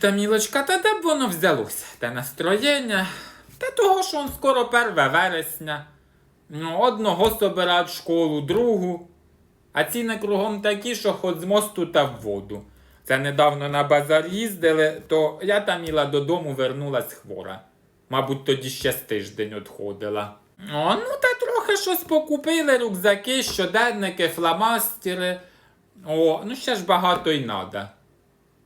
Тамілочка, та де б воно взялося? Те настроєння. Та того, що он скоро 1 вересня. Ну, одного собирають в школу, другу. А ціни кругом такі, що ход з мосту та в воду. Це недавно на базар їздили, то я Таміла додому вернулась хвора. Мабуть, тоді ще з тиждень отходила. О, ну та трохи щось покупили, рюкзаки, щоденники, фломастери. О, ну ще ж багато й надо.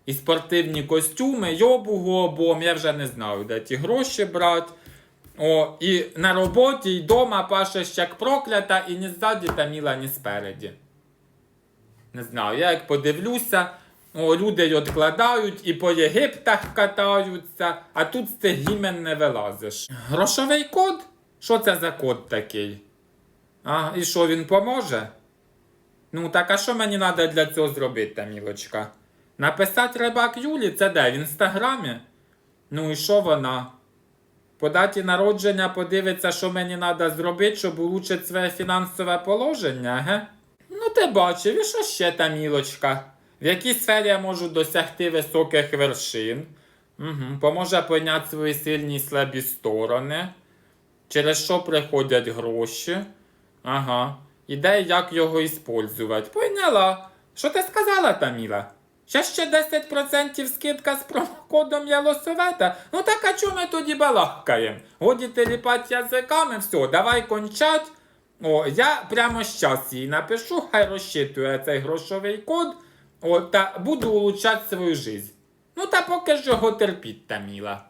І спортивні костюми, йобугу обом, я вже не знаю, де ті гроші брати. І на роботі, і вдома пашеш як проклята, і ні ззаді Таміла, ні спереді. Не знаю, я як подивлюся, о, люди й відкладають і по Єгиптах катаються, а тут з цих гімен не вилазиш. Грошовий код? Що це за код такий? А, і що він поможе? Ну, так а що мені треба для цього зробити, Тамілочка? Написати рибак Юлі, це де? В інстаграмі? Ну і що вона? По даті народження подивиться, що мені треба зробити, щоб улучшити своє фінансове положення, ге? Ну, ти бачив, і що ще Тамілочка? В якій сфері я можу досягти високих вершин? Угу. Поможе поняти свої сильні і слабі сторони. Через що приходять гроші? Ага. Ідея, як його іспользувати. Поняла. Що ти сказала, Таміла? Ще ще 10% скидка з промокодом Ялосовета. Ну так а чому ми тоді балакаємо? Годі теліпать язиками, все, давай кончать. О, я прямо зараз їй напишу, хай розчитує цей грошовий код. О, та буду улучшати свою жизнь. Ну та поки ж його терпіть, Таміла.